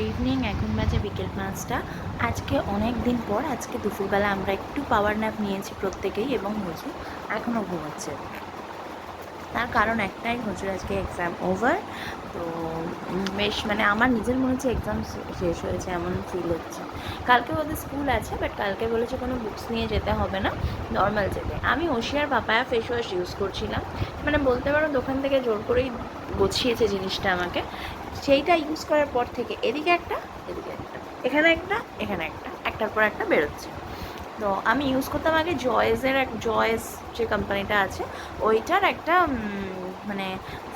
Evening এখন বাজে বিকেল পাঁচটা। আজকে অনেক দিন পর, আজকে দুপুরবেলা আমরা একটু পাওয়ার ন্যাপ নিয়েছি প্রত্যেকেই এবং হুজুর এখনও ঘুমাচ্ছে। তার কারণ একটাই, হুজুর আজকে এক্সাম ওভার তো বেশ মানে আমার নিজের মনে হচ্ছে এক্সাম শেষ হয়েছে এমন ফিল হচ্ছে। কালকে ওদের স্কুল আছে বাট কালকে বলেছে কোনো বুকস নিয়ে যেতে হবে না নর্মাল যেতে। আমি ওশিয়ার পাপায়া ফেস ওয়াশ ইউজ করছিলাম মানে বলতে পারো দোকান থেকে জোর করেই গোছিয়েছে জিনিসটা আমাকে। সেইটা ইউজ করার পর থেকে এদিকে একটা এদিকে একটা, এখানে একটা এখানে একটা, একটার পর একটা বেরোচ্ছে। তো আমি ইউজ করতাম আগে জয়েসের এক জয়েস যে কোম্পানিটা আছে, ওইটার একটা মানে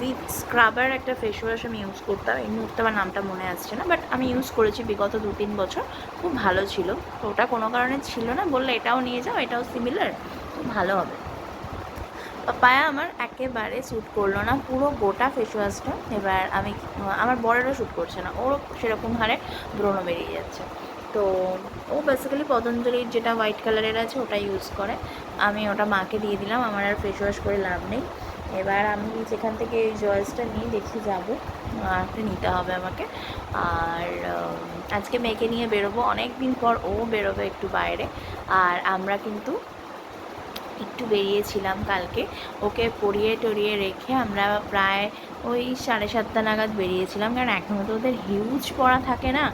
উইথ স্ক্রাবার একটা ফেস ওয়াশ আমি ইউজ করতাম। এই মুহূর্তে আমার নামটা মনে আসছে না বাট আমি ইউজ করেছি বিগত দু তিন বছর। খুব ভালো ছিল। তো ওটা কোনো কারণে ছিল না, বললে এটাও নিয়ে যাও, এটাও সিমিলার খুব ভালো হবে। পাপায়া আমার একেবারে শ্যুট করল না, পুরো গোটা ফেস ওয়াশটা এবার আমি, আমার বরেরও শ্যুট করছে না, ওরও সেরকম হারে ব্রণ বেরিয়ে যাচ্ছে। তো ও বেসিক্যালি পতঞ্জলির যেটা হোয়াইট কালারের আছে ওটা ইউজ করে। আমি ওটা মাকে দিয়ে দিলাম, আমার আর ফেস ওয়াশ করে লাভ নেই। এবার আমি যেখান থেকে এই জয়েসটা নিয়ে দেখি যাব একটা নিতে হবে আমাকে। আর আজকে মেয়েকে নিয়ে বেরোবো অনেক দিন পর ও বেরোবে একটু বাইরে। আর আমরা কিন্তু একটু বেরিয়েছিলাম কালকে। ওকে পরিয়ে টরিয়ে রেখে আমরা প্রায় ওই সাড়ে সাতটা নাগাদ বেরিয়েছিলাম। কারণ এখনও তো ওদের হিউজ পড়া থাকে না।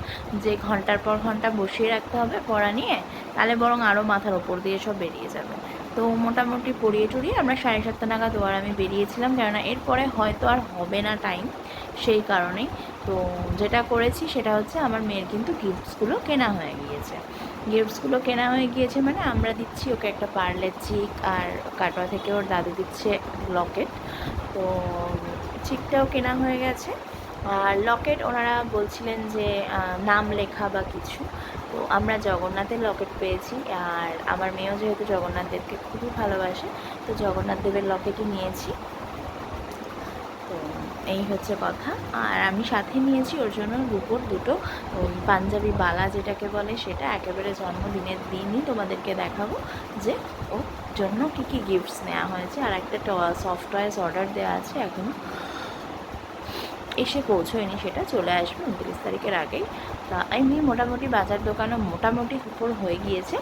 যে ঘণ্টার পর ঘণ্টা বসিয়ে রাখতে হবে পড়া নিয়ে, তাহলে বরং আরও মাথার ওপর দিয়ে সব বেরিয়ে যাবে। তো মোটামুটি পড়িয়ে টরিয়ে আমরা সাড়ে সাতটা নাগাদ ও আর আমি বেরিয়েছিলাম। কেননা এরপরে হয়তো আর হবে না টাইম সেই কারণেই। তো যেটা করেছি সেটা হচ্ছে আমার মেয়ের কিন্তু গিফটসগুলো কেনা হয়ে গিয়েছে। গিফটসগুলো কেনা হয়ে গিয়েছে মানে আমরা দিচ্ছি ওকে একটা পার্লের চিক আর কাটোয়া থেকে ওর দাদু দিচ্ছে লকেট। তো চিকটাও কেনা হয়ে গেছে। আর লকেট ওনারা বলছিলেন যে নাম লেখা বা কিছু। তো আমরা জগন্নাথের লকেট পেয়েছি। আর আমার মেয়েও যেহেতু জগন্নাথ দেবকে খুবই ভালোবাসে, তো জগন্নাথ দেবের লকেটই নিয়েছি। এই হচ্ছে কথা। আর আমি সাথে নিয়েছি ওর জন্য রুপোর দুটো পাঞ্জাবি বালা যেটাকে বলে সেটা। একেবারে জন্মদিনের দিনই তোমাদেরকে দেখাবো যে ওর জন্য কী কী গিফটস নেওয়া হয়েছে। আর একটা সফট টয়েস অর্ডার দেওয়া আছে এখনও এসে পৌঁছয়নি সেটা। চলে আসবে উনত্রিশ তারিখের আগেই। এমনি মোটামুটি বাজার দোকানও মোটামুটি উপর হয়ে গিয়েছে।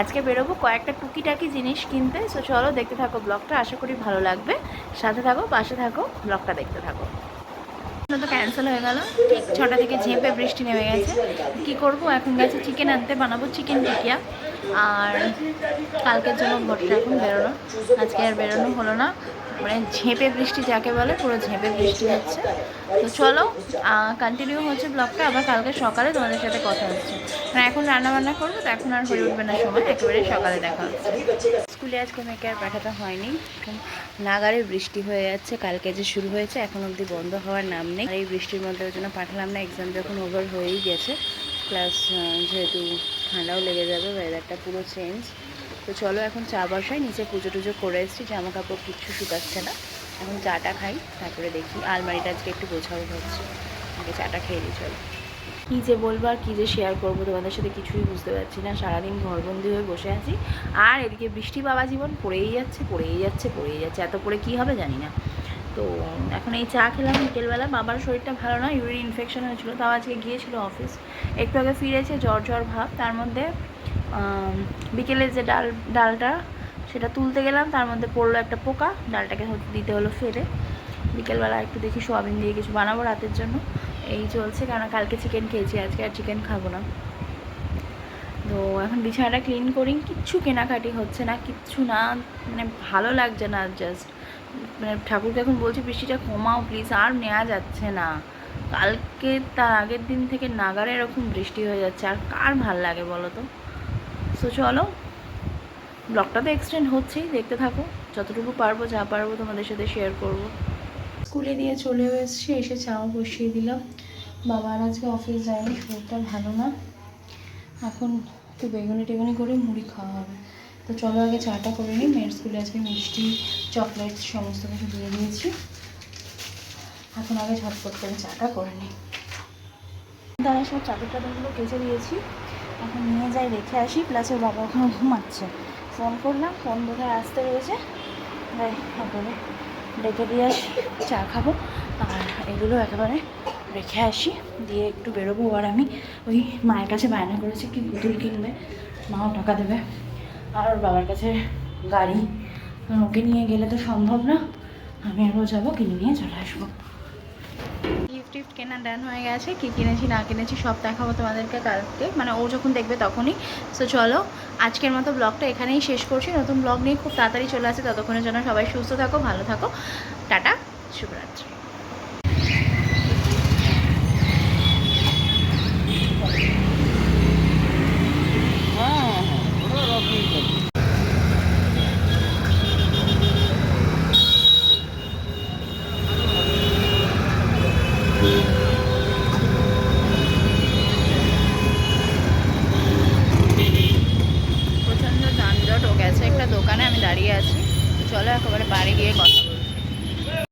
আজকে বেরোবো কয়েকটা টুকিটাকি জিনিস কিনতে। সো চলো দেখতে থাকো ব্লগটা, আশা করি ভালো লাগবে। সাথে থাকো, পাশে থাকো, ব্লগটা দেখতে থাকো। তো ক্যান্সেল হয়ে গেল। ঠিক ছটা থেকে ঝেঁপে বৃষ্টি নেমে গেছে। কি করব? এখন গেছে চিকেন আনতে, বানাবো চিকেন টিকিয়া। আর কালকের জন্য ভোটটা এখন বেরোনো। আজকে আর বেরোনো হলো না। মানে ঝেঁপে বৃষ্টি যাকে বলে, পুরো ঝেঁপে বৃষ্টি হচ্ছে। তো চলো কন্টিনিউ হচ্ছে ব্লগটা আবার কালকে সকালে তোমাদের সাথে কথা হচ্ছে। মানে এখন রান্না বান্না করব, তো এখন আর হয়ে উঠবে না সময়, একেবারে সকালে দেখা হচ্ছে। স্কুলে আজকে মেয়েকে আর পাঠাতে হয়নি। এখন নাগারে বৃষ্টি হয়ে যাচ্ছে, কালকে যে শুরু হয়েছে, এখন অবধি বন্ধ হওয়ার নাম নেই। আর এই বৃষ্টির মধ্যে ওই জন্য পাঠালাম না এক্সাম যখন ওভার হয়েই গেছে। প্লাস যেহেতু ঠান্ডাও লেগে যাবে ওয়েদারটা পুরো চেঞ্জ তো চলো এখন চা বসাই, নিচে পুজো টুজো করে এসেছি জামা কাপড় কিচ্ছু শুকাচ্ছে না। এখন চাটা খাই, তারপরে দেখি আলমারিটা আজকে একটু গোছাও হচ্ছে। আগে চাটা খেয়ে দিই চলো। কী যে বলব আর কী যে শেয়ার করব, তোমাদের সাথে কিছুই বুঝতে পারছি না। সারাদিন ঘরবন্দি হয়ে বসে আছি। আর এদিকে বৃষ্টি বাবা জীবন পড়েই যাচ্ছে পড়েই যাচ্ছে পড়েই যাচ্ছে। এত পরে কী হবে জানি না। তো এখন এই চা খেলাম বিকেলবেলা। বাবার শরীরটা ভালো না ইউরিন ইনফেকশন হয়েছিল, তাও আজকে গিয়েছিল অফিস একটু আগে ফিরেছে, জ্বর জ্বর ভাব, তার মধ্যে বিকেলে যে ডাল, ডালটা, সেটা তুলতে গেলাম, তার মধ্যে পড়ল একটা পোকা, ডালটাকে দিতে হলো ফেলে বিকেলবেলা একটু দেখি সোয়াবিন দিয়ে কিছু বানাবো রাতের জন্য। এই চলছে কারণ কালকে চিকেন খেয়েছি, আজকে আর চিকেন খাব না। তো এখন বিছানাটা ক্লিন করি, কিচ্ছু কেনাকাটি হচ্ছে না, কিচ্ছু না মানে ভালো লাগছে না জাস্ট মানে ঠাকুরকে এখন বলছি, বৃষ্টিটা কমাও প্লিজ আর নেওয়া যাচ্ছে না। কালকে তার আগের দিন থেকে নাগারে এরকম বৃষ্টি হয়ে যাচ্ছে, আর কার ভালো লাগে বলো তো? সো চলো ব্লগটা তো এক্সটেন্ড হচ্ছেই, দেখতে থাকো। যতটুকু পারব, যা পারব তোমাদের সাথে শেয়ার করব। স্কুলে দিয়ে চলেও এসেছি, এসে চাও বসিয়ে দিলাম। বাবার আজকে অফিস যায়নি, শরীরটা ভালো না। এখন একটু বেগুনি টেগুনি করে মুড়ি খাওয়া হবে। তো চলো আগে চাটা করে নিই। মেয়ের স্কুলে আজকে মিষ্টি, চকলেট, সমস্ত কিছু দিয়ে দিয়েছি। এখন আগে ঝটপট করে চাটা করে নিই। দাদা সব চাদর টাদরগুলো কেচে দিয়েছি। এখন নিয়ে যাই, রেখে আসি প্লাস ওর বাবা ওখানে ঘুমাচ্ছে। ফোন করলাম ফোন বোধহয় আসতে রয়েছে। তাই একেবারে ডেকে দিয়ে আসি, চা খাব। আর এগুলো একেবারে রেখে আসি, দিয়ে একটু বেরোবো। আর আমি ওই মায়ের কাছে বায়না করেছি, কি পুতুল কিনবে মাও টাকা দেবে। আর ওর বাবার কাছে গাড়ি, ওকে নিয়ে গেলে তো সম্ভব না। আমি আরও যাব, কিনে নিয়ে চলে আসব। গিফট টিফট কেনা ডান হয়ে গেছে। কি কিনেছি, না কিনেছি সব দেখাবো তোমাদেরকে কালকে। মানে ও যখন দেখবে তখনই। সো চলো, আজকের মতো ব্লগটা এখানেই শেষ করছি। নতুন ব্লগ নিয়ে খুব তাড়াতাড়ি চলে আসে। ততক্ষণের জন্য সবাই সুস্থ থাকো, ভালো থাকো। টাটা, শুভরাত্রি।